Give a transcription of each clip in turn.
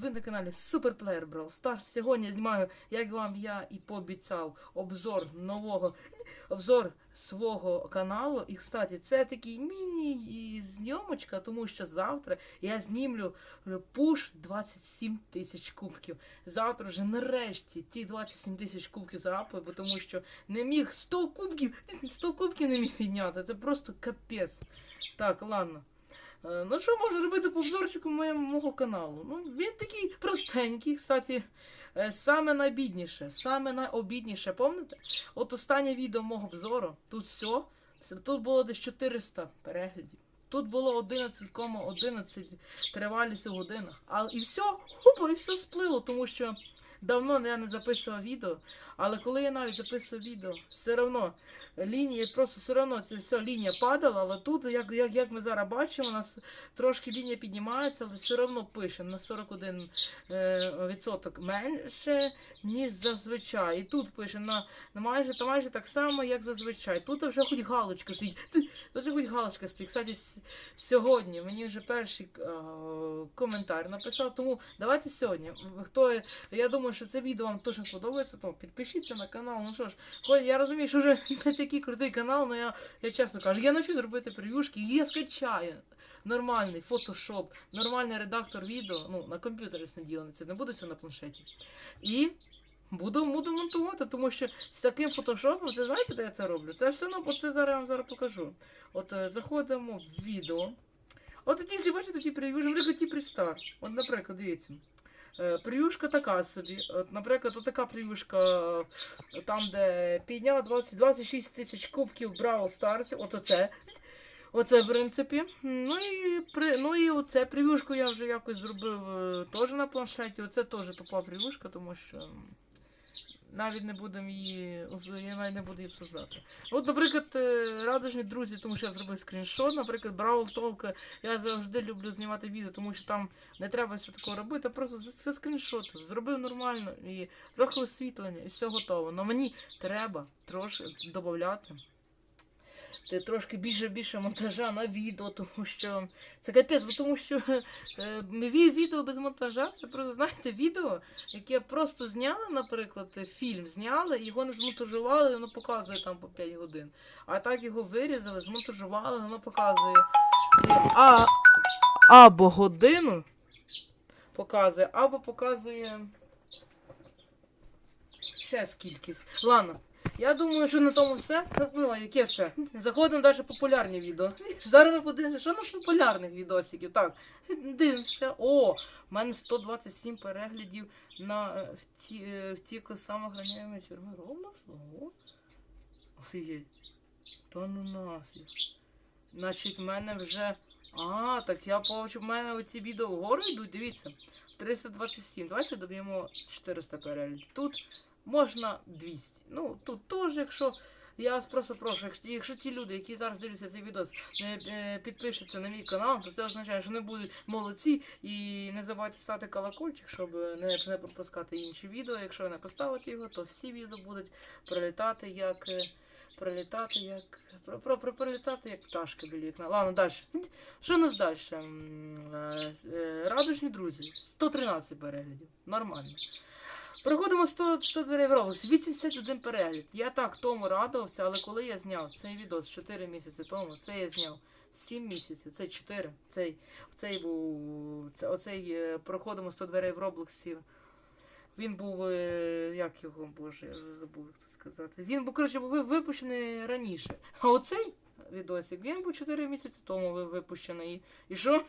ви на каналі Суперплеєр Brawl Stars. Сьогодні я знімаю, як вам я і пообіцяв, обзор нового обзор свого каналу. І, кстати, це такий міні-зйомочка, тому що завтра я знімлю пуш 27 тисяч кубків. Завтра вже нарешті ті 27 тисяч кубків бо тому що не міг 100 кубків, 100 кубків не міг підняти. Це просто капець. Так, ладно. Ну, що можна робити по обзорчику моєму каналу? Ну, він такий простенький, кстати. Е, Саме найбідніше, саме найобідніше, пам'ятаєте? От останнє відео мого обзору, тут все, тут було десь 400 переглядів. Тут було 11,11 тривалість у годинах. А і все, хупа, і все сплило, тому що давно я не записував відео. Але коли я навіть записував відео, все одно лінія, просто все одно це все лінія падала, але тут, як, як, як ми зараз бачимо, у нас трошки лінія піднімається, але все одно пише на 41 е, відсоток менше, ніж зазвичай. І тут пише на, на майже, та майже так само, як зазвичай. Тут вже хоч галочка стоїть. Тут вже хоч галочка стоїть. Кстати, сьогодні мені вже перший е, коментар написав, тому давайте сьогодні. Хто, я думаю, що це відео вам точно сподобається, то підпишіться на канал. Ну що ж, хоч я розумію, що вже не такий крутий канал, але я, я чесно кажу, я навчу зробити прев'юшки, я скачаю нормальний фотошоп, нормальний редактор відео, ну, на комп'ютері наділений, це не буде все на планшеті. І буду, буду монтувати, тому що з таким фотошопом, це знаєте, де я це роблю? Це все одно, це зараз я вам зараз покажу. От е, заходимо в відео. От ті бачите, ті прев'юшки, наприклад, ті пристар. От, наприклад, дивіться. Е, Прев'юшка така собі. От, наприклад, така прев'юшка, е, там, де підняв 20, 26 тисяч кубків Бравл Старс, от оце. Оце, в принципі. Ну і при, ну і оце прев'юшку я вже якось зробив е, теж на планшеті. Оце теж тупа прев'юшка, тому що навіть не будемо її я навіть не буду її обсуждати. От, наприклад, е, радужні друзі, тому що я зробив скріншот, наприклад, Brawl Толка. Я завжди люблю знімати відео, тому що там не треба все такого робити, просто це скріншот. Зробив нормально і трохи освітлення, і все готово. Але мені треба трошки додати. Ти трошки більше більше монтажа на відео, тому що це капець, тому що е, відео без монтажа це просто знаєте відео, яке просто зняли, наприклад, фільм зняли, його не змонтажували, воно показує там по 5 годин. А так його вирізали, змонтажували, воно показує а, або годину показує, або показує ще скількись. Ладно. Я думаю, що на тому все. Ну, яке все? Заходимо далі популярні відео. Зараз ми подивимося, що на популярних відосиків. Так, дивимося. О, в мене 127 переглядів на е, вті, е, втікли самоохраняємо тюрми Роблокс. Ого. Офігеть. Та ну нафіг. Значить, в мене вже. А, так я побачу, в мене оці відео вгору йдуть, дивіться. 327. Давайте доб'ємо 400 переглядів. Тут можна 200. Ну, тут теж, якщо. Я вас просто прошу, якщо, ті люди, які зараз дивляться цей відео, не е, підпишуться на мій канал, то це означає, що вони будуть молодці і не забувайте ставити колокольчик, щоб не, не пропускати інші відео. Якщо ви не поставите його, то всі відео будуть пролітати як. Пролітати як. Про, про, про, пролітати як пташки біля вікна. Ладно, далі. Що у нас далі? Е, е, Радужні друзі. 113 переглядів. Нормально. Проходимо 100, 100 дверей в Roblox. 81 перегляд. Я так тому радувався, але коли я зняв цей відео 4 місяці тому, це я зняв 7 місяців, це 4. Цей, цей був. Це, оцей е, проходимо 100 дверей в Роблоксі. Він був. Як його, боже, я вже забув, сказати. Він був, коротше, був випущений раніше. А оцей відосик, він був 4 місяці тому ви- випущений. І- що?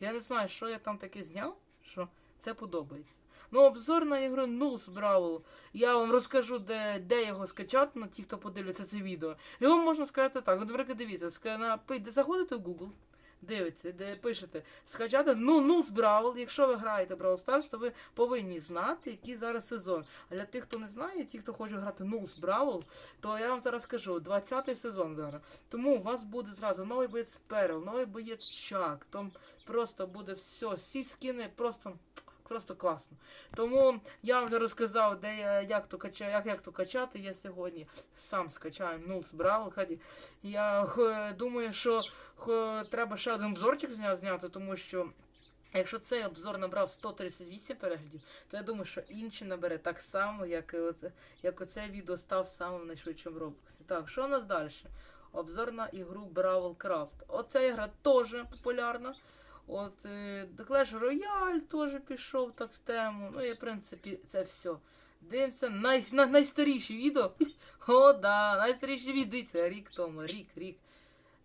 Я не знаю, що я там таке зняв, що це подобається. Ну, обзор на ігру Nulls Brawl. Я вам розкажу, де, де його скачати, на ті, хто подивляться це відео. Його можна сказати так. Наприклад, дивіться, заходите в Google, дивиться, де пишете скачати ну, ну з Бравл. Якщо ви граєте Бравл Старс, то ви повинні знати, який зараз сезон. А для тих, хто не знає, ті, хто хоче грати ну з Бравл, то я вам зараз скажу, 20-й сезон зараз. Тому у вас буде зразу новий боєць Перл, новий боєць Чак. Там просто буде все, всі скини просто. Просто класно. Тому я вже розказав, де я як то качаю, як, як то качати. Я сьогодні сам скачаю Brawl. Хаді. Я думаю, що треба ще один обзорчик зняти, тому що Якщо цей обзор набрав 138 переглядів, то я думаю, що інший набере так само, як, і от, як оце відео став самим найшвидшим Роблоксі. Так, що у нас далі? Обзор на ігру Brawl Craft. Оця ігра теж популярна. От е, Clash Royale теж пішов так в тему. Ну і в принципі це все. Дивимося най, на, найстаріші відео. О, да, найстаріші відео. Дивіться, рік тому, рік, рік.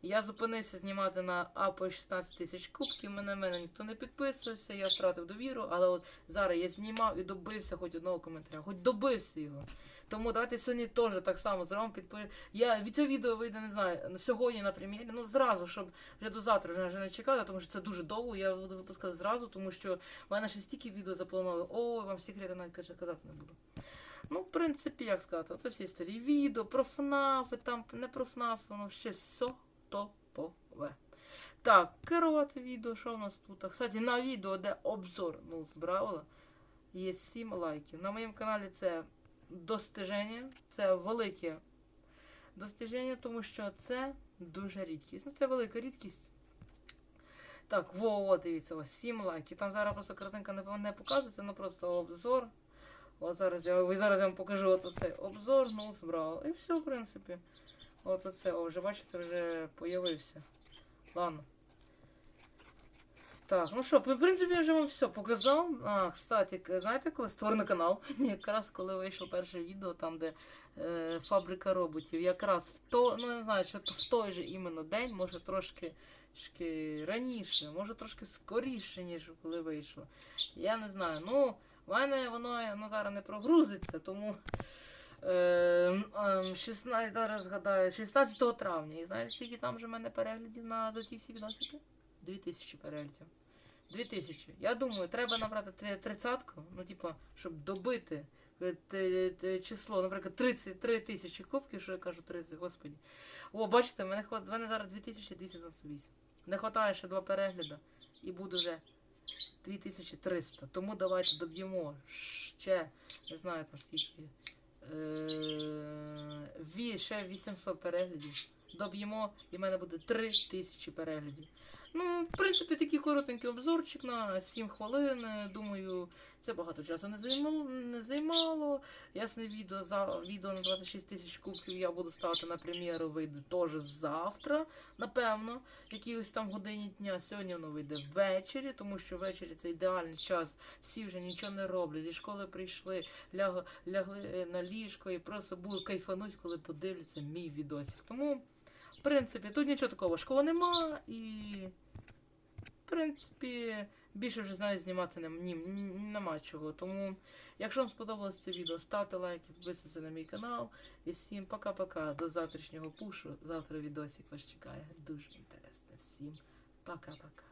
Я зупинився знімати на АПО 16 тисяч кубків. Мене мене ніхто не підписувався, я втратив довіру, але от зараз я знімав і добився хоч одного коментаря, хоч добився його. Тому давайте сьогодні теж так само зробимо підпи... Я від цього відео вийде, не знаю, сьогодні на прем'єрі, ну зразу, щоб вже до завтра вже, не чекати, тому що це дуже довго. Я буду випускати зразу, тому що в мене ще стільки відео заплановано. О, вам секрети навіть казати не буду. Ну, в принципі, як сказати, це всі старі відео про ФНАФи, там не про ФНАФ, воно ще все топове. Так, керувати відео, що у нас тут? Кстати, на відео, де обзор ну, з Бравла, є 7 лайків. На моєму каналі це достиження, це велике достиження, тому що це дуже рідкість. Ну, це велика рідкість. Так, во, во, дивіться, ось 7 лайків. Там зараз просто картинка не, не показується, ну просто обзор. От зараз я, зараз я вам покажу оцей обзор, ну, збрав. І все, в принципі. От оце, о, вже бачите, вже появився. Ладно. Так, ну що, в принципі, я вже вам все показав. А, кстати, знаєте, коли створений канал? Якраз коли вийшло перше відео, там, де е, фабрика роботів, якраз в то, ну не знаю, що в той же іменно день, може трошки, трошки раніше, може трошки скоріше, ніж коли вийшло. Я не знаю. Ну, в мене воно ну, зараз не прогрузиться, тому. Е, ем, 16, зараз згадаю, 16 травня. І знаєте, скільки там вже в мене переглядів на за ті всі відосики? 2000 переглядів. 2000. Я думаю, треба набрати три- тридцятку, ну, типа, щоб добити е, число, наприклад, 33 тисячі кубків, що я кажу 30, господі. О, бачите, мене, хват... мене зараз 2228. Не вистачає ще два перегляди, і буде вже 2300. Тому давайте доб'ємо ще, не знаю там скільки. Е, ще 800 переглядів. Доб'ємо, і в мене буде 3000 переглядів. Ну, в принципі, такий коротенький обзорчик на 7 хвилин. Думаю, це багато часу не займало. Не займало. Ясне відео за відео на 26 тисяч кубків я буду ставити на прем'єру, вийде теж завтра, напевно, якійось там годині дня. Сьогодні воно вийде ввечері, тому що ввечері це ідеальний час. Всі вже нічого не роблять. Зі школи прийшли, ляг, лягли на ліжко і просто будуть кайфануть, коли подивляться мій відосик. Тому. В принципі, тут нічого такого школи нема і. Принципі, більше вже знаю знімати не, ні, нема чого. Тому, якщо вам сподобалось це відео, ставте лайки, підписуйтесь на мій канал. І всім пока-пока. До завтрашнього пушу. Завтра відосик вас чекає. Дуже інтересно. Всім пока-пока.